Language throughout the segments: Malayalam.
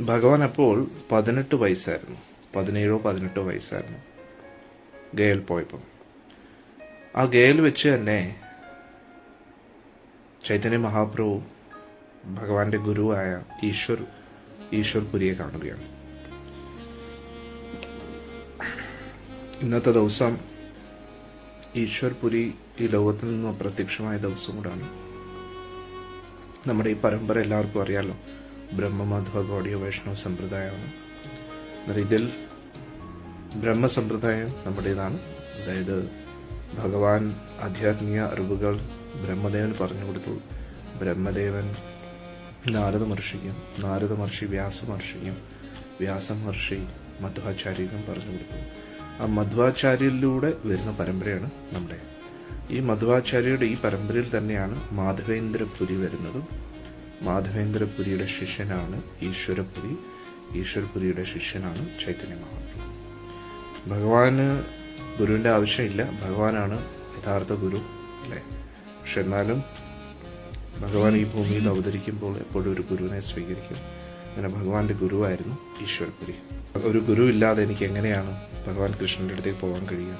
ഭഗവാൻ അപ്പോൾ പതിനെട്ട് വയസ്സായിരുന്നു. പതിനേഴോ പതിനെട്ടോ വയസ്സായിരുന്നു. ഗയൽ പോയപ്പം. ആ ഗയൽ വെച്ച് തന്നെ ചൈതന്യ മഹാപ്രഭു ഭഗവാന്റെ ഗുരുവായ ഈശ്വർ ഈശ്വർ പുരിയെ കാണുകയാണ്. ഇന്നത്തെ ദിവസം ഈശ്വർ പുരി ഈ ലോകത്തിൽ നിന്ന് അപ്രത്യക്ഷമായ ദിവസം കൂടാണ്. നമ്മുടെ ഈ പരമ്പര എല്ലാവർക്കും അറിയാലോ. ബ്രഹ്മമാധവ ഗോഡിയോ വൈഷ്ണവ സമ്പ്രദായമാണ് എന്നാൽ ഇതിൽ ബ്രഹ്മസമ്പ്രദായം നമ്മുടേതാണ്. അതായത് ഭഗവാൻ ആധ്യാത്മിക അറിവുകൾ ബ്രഹ്മദേവൻ പറഞ്ഞു കൊടുത്തു. ബ്രഹ്മദേവൻ നാരദ മഹർഷിക്കും നാരദ മഹർഷി വ്യാസ മഹർഷിക്കും വ്യാസ മഹർഷി മധ്വാചാര്യക്കും പറഞ്ഞു കൊടുത്തു. ആ മധ്വാചാര്യയിലൂടെ വരുന്ന പരമ്പരയാണ് നമ്മുടെ. ഈ മധ്വാചാര്യയുടെ ഈ പരമ്പരയിൽ തന്നെയാണ് മാധവേന്ദ്രപുരി വരുന്നതും മാധവേന്ദ്രപുരിയുടെ ശിഷ്യനാണ് ഈശ്വരപുരി. ഈശ്വരപുരിയുടെ ശിഷ്യനാണ് ചൈതന്യ മഹാപ്രഭു ഭഗവാന് ഗുരുവിന്റെ ആവശ്യമില്ല. ഭഗവാനാണ് യഥാർത്ഥ ഗുരു അല്ലേ? പക്ഷെ എന്നാലും ഭഗവാൻ ഈ ഭൂമിയിൽ അവതരിക്കുമ്പോൾ എപ്പോഴും ഒരു ഗുരുവിനെ സ്വീകരിക്കും. അങ്ങനെ ഭഗവാന്റെ ഗുരുവായിരുന്നു ഈശ്വരപുരി. ഒരു ഗുരു ഇല്ലാതെ എനിക്ക് എങ്ങനെയാണ് ഭഗവാൻ കൃഷ്ണന്റെ അടുത്തേക്ക് പോകാൻ കഴിയുക?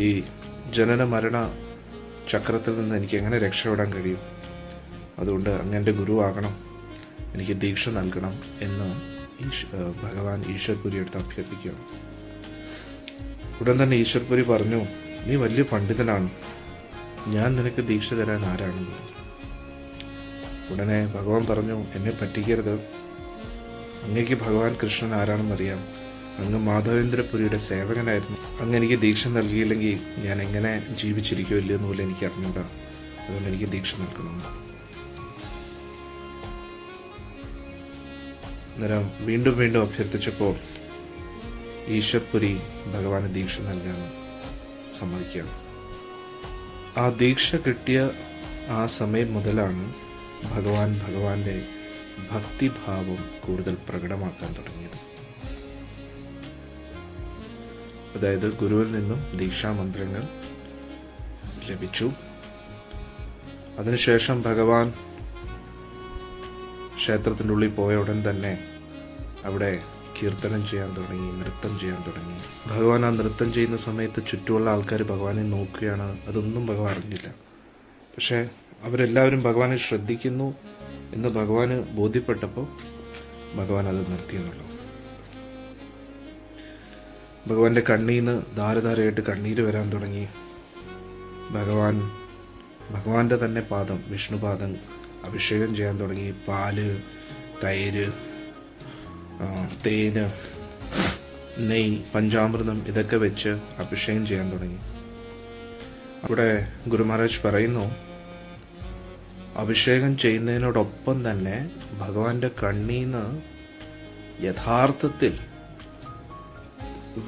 ഈ ജനന മരണ ചക്രത്തിൽ നിന്ന് എനിക്ക് എങ്ങനെ രക്ഷപ്പെടാൻ കഴിയും? അതുകൊണ്ട് അങ്ങന്റെ ഗുരുവാകണം. എനിക്ക് ദീക്ഷ നൽകണം എന്ന് ഈശ് ഭഗവാൻ ഈശ്വർപുരി അടുത്ത് അഭ്യർത്ഥിക്കുകയാണ്. ഉടൻ തന്നെ ഈശ്വർപുരി പറഞ്ഞു നീ വലിയ പണ്ഡിതനാണ്. ഞാൻ നിനക്ക് ദീക്ഷ തരാൻ ആരാണെന്ന് ഉടനെ ഭഗവാൻ പറഞ്ഞു എന്നെ പറ്റിക്കരുത്. അങ്ങേക്ക് ഭഗവാൻ കൃഷ്ണൻ ആരാണെന്നറിയാം അങ്ങ് മാധവേന്ദ്രപുരിയുടെ സേവകനായിരുന്നു. അങ്ങ് എനിക്ക് ദീക്ഷ നൽകിയില്ലെങ്കിൽ ഞാൻ എങ്ങനെ ജീവിച്ചിരിക്കുമല്ലോ എന്ന് പോലും എനിക്ക് അറിഞ്ഞൂടാ. അതുകൊണ്ട് എനിക്ക് ദീക്ഷ നൽകണം അന്നേരം വീണ്ടും വീണ്ടും അഭ്യർത്ഥിച്ചപ്പോൾ ഈശ്വർപുരി ഭഗവാന് ദീക്ഷ നൽകാൻ സമ്മതിക്കുകയാണ്. ആ ദീക്ഷ കിട്ടിയ ആ സമയം മുതലാണ് ഭഗവാൻ ഭഗവാന്റെ ഭക്തിഭാവം കൂടുതൽ പ്രകടമാക്കാൻ തുടങ്ങിയത്. അതായത് ഗുരുവിൽ നിന്നും ദീക്ഷാമന്ത്രങ്ങൾ ലഭിച്ചു. അതിനുശേഷം ഭഗവാൻ ക്ഷേത്രത്തിന്റെ ഉള്ളിൽ പോയ ഉടൻ തന്നെ അവിടെ കീർത്തനം ചെയ്യാൻ തുടങ്ങി നൃത്തം ചെയ്യാൻ തുടങ്ങി. ഭഗവാൻ ആ നൃത്തം ചെയ്യുന്ന സമയത്ത് ചുറ്റുമുള്ള ആൾക്കാർ ഭഗവാനെ നോക്കുകയാണ്. അതൊന്നും ഭഗവാൻ അറിഞ്ഞില്ല. പക്ഷേ അവരെല്ലാവരും ഭഗവാനെ ശ്രദ്ധിക്കുന്നു എന്ന് ഭഗവാന് ബോധ്യപ്പെട്ടപ്പോൾ ഭഗവാൻ അത് നിർത്തിയെന്നുള്ളൂ. ഭഗവാന്റെ കണ്ണീന്ന് ധാരധാരയായിട്ട് കണ്ണീര് വരാൻ തുടങ്ങി. ഭഗവാൻ ഭഗവാന്റെ തന്നെ പാദം വിഷ്ണുപാദം അഭിഷേകം ചെയ്യാൻ തുടങ്ങി. പാൽ തൈര് തേന് നെയ് പഞ്ചാമൃതം ഇതൊക്കെ വെച്ച് അഭിഷേകം ചെയ്യാൻ തുടങ്ങി. അവിടെ ഗുരുമഹാരാജ് പറയുന്നു അഭിഷേകം ചെയ്യുന്നതിനോടൊപ്പം തന്നെ ഭഗവാന്റെ കണ്ണീന്ന് യഥാർത്ഥത്തിൽ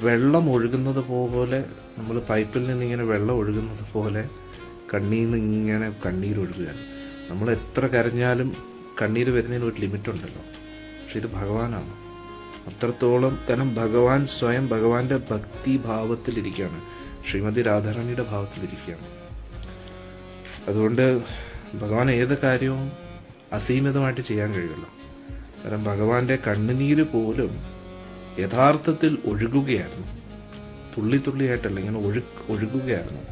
വെള്ളം ഒഴുകുന്നത് പോലെ നമ്മൾ പൈപ്പിൽ നിന്ന് ഇങ്ങനെ വെള്ളം ഒഴുകുന്നത് പോലെ കണ്ണീന്ന് ഇങ്ങനെ കണ്ണീരൊഴുകുകയാണ് നമ്മൾ എത്ര കരഞ്ഞാലും കണ്ണീര് വരുന്നതിന് ഒരു ലിമിറ്റ് ഉണ്ടല്ലോ. പക്ഷെ ഇത് ഭഗവാനാണ്. അത്രത്തോളം കാരണം ഭഗവാൻ സ്വയം ഭഗവാന്റെ ഭക്തി ഭാവത്തിലിരിക്കുകയാണ് ശ്രീമതി രാധാറാണിയുടെ ഭാവത്തിലിരിക്കുകയാണ്. അതുകൊണ്ട് ഭഗവാൻ ഏത് കാര്യവും അസീമിതമായിട്ട് ചെയ്യാൻ കഴിയുമല്ലോ. കാരണം ഭഗവാന്റെ കണ്ണുനീര് പോലും യഥാർത്ഥത്തിൽ ഒഴുകുകയായിരുന്നു. തുള്ളി തുള്ളിയായിട്ടല്ല ഇങ്ങനെ ഒഴു ഒഴുകുകയായിരുന്നു.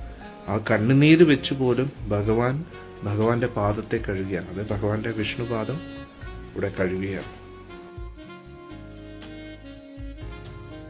ആ കണ്ണുനീര് വെച്ച് പോലും ഭഗവാൻ ഭഗവാന്റെ പാദത്തെ കഴുകുകയാണ്. അത് ഭഗവാന്റെ വിഷ്ണുപാദം ഇവിടെ കഴുകുകയാണ്.